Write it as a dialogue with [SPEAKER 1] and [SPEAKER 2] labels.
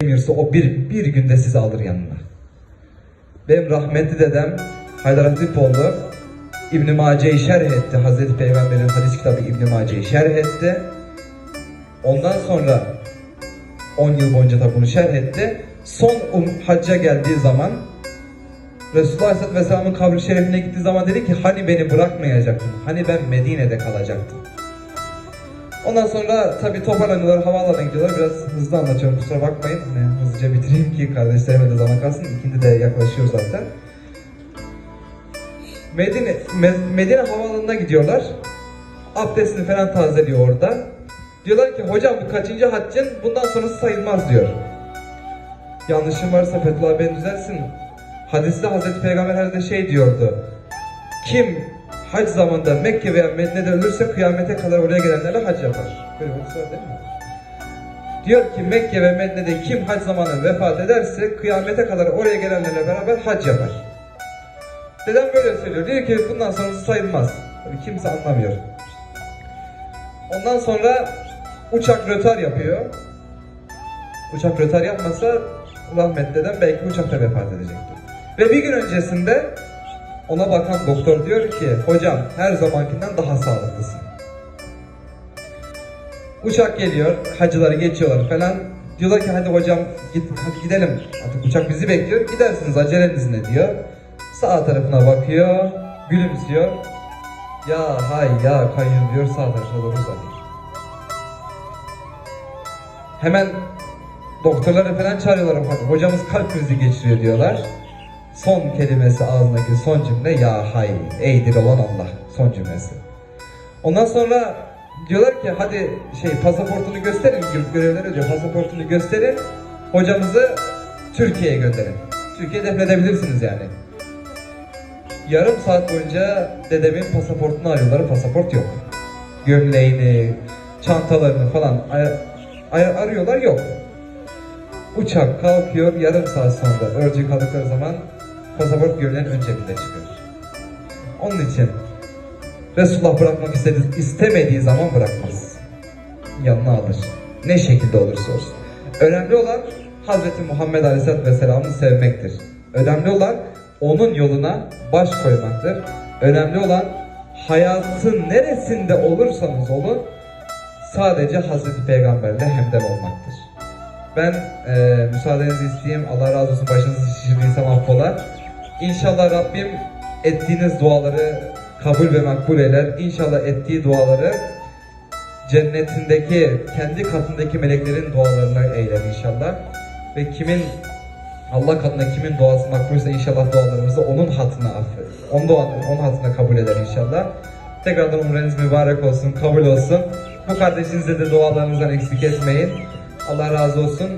[SPEAKER 1] Emirse o bir, bir günde sizi alır yanına. Benim rahmetli dedem Haydar Hatipoğlu İbn-i Mace'yi şerh etti. Hazreti Peygamber'in hadis kitabı İbn-i Mace'yi şerh etti. Ondan sonra 10 yıl boyunca da bunu şerh etti. Son um, hacca geldiği zaman Resulullah Aleyhisselatü Vesselam'ın kabri şerifine gittiği zaman dedi ki hani beni bırakmayacaktın, hani ben Medine'de kalacaktım. Ondan sonra tabii toparlanıyorlar, havaalanına gidiyorlar. Biraz hızlı anlatıyorum kusura bakmayın. Hani hızlıca bitireyim ki kardeşlerime de zaman kalsın. İkindi de yaklaşıyor zaten. Medine, Me- Medine havaalanına gidiyorlar. Abdestini falan tazeliyor orada. Diyorlar ki hocam bu kaçıncı haccın bundan sonrası sayılmaz diyor. Yanlışım varsa Fethullah beni düzelsin. Hadiste Hazreti Peygamber herhalde şey diyordu. Kim hac zamanında Mekke veya Medine'de ölürse kıyamete kadar oraya gelenlerle hac yapar. Böyle bir var değil mi? Diyor ki Mekke ve Medine'de kim hac zamanı vefat ederse kıyamete kadar oraya gelenlerle beraber hac yapar. Dedem böyle söylüyor. Diyor ki bundan sonrası sayılmaz. Tabii kimse anlamıyor. Ondan sonra uçak rötar yapıyor. Uçak rötar yapmasa rahmetli dedem belki uçakta vefat edecekti. Ve bir gün öncesinde ona bakan doktor diyor ki hocam her zamankinden daha sağlıklısın. Uçak geliyor, hacıları geçiyorlar falan. Diyorlar ki hadi hocam git, hadi gidelim. Artık uçak bizi bekliyor. Gidersiniz aceleniz ne diyor. Sağ tarafına bakıyor, gülümsüyor. Ya hay ya kayyum diyor sağ tarafına doğru uzanıyor. Hemen doktorları falan çağırıyorlar. Hocamız kalp krizi geçiriyor diyorlar. Son kelimesi ağzındaki son cümle ya hay eydir olan Allah son cümlesi. Ondan sonra diyorlar ki hadi şey pasaportunu gösterin görevleri diyor pasaportunu gösterin hocamızı Türkiye'ye gönderin. Türkiye'ye defnedebilirsiniz yani. Yarım saat boyunca dedemin pasaportunu arıyorlar pasaport yok. Gömleğini, çantalarını falan arıyorlar yok. Uçak kalkıyor yarım saat sonra örtüyü kaldıkları zaman pasaport görülen ön cebinde çıkıyor. Onun için Resulullah bırakmak istedi, istemediği zaman bırakmaz. Yanına alır. Ne şekilde olursa olsun. Önemli olan Hazreti Muhammed Aleyhisselatü Vesselam'ı sevmektir. Önemli olan onun yoluna baş koymaktır. Önemli olan hayatın neresinde olursanız olun sadece Hazreti Peygamberle hemdem olmaktır. Ben e, müsaadenizi isteyeyim. Allah razı olsun başınızı şişirdiysem affola. İnşallah Rabbim ettiğiniz duaları kabul ve makbul eder. İnşallah ettiği duaları cennetindeki, kendi katındaki meleklerin dualarına eyler inşallah. Ve kimin Allah katında kimin duası makbulse inşallah dualarımızı onun hatına affeder. Onun, dua, onun hatına kabul eder inşallah. Tekrardan umreniz mübarek olsun, kabul olsun. Bu kardeşinize de dualarınızdan eksik etmeyin. Allah razı olsun.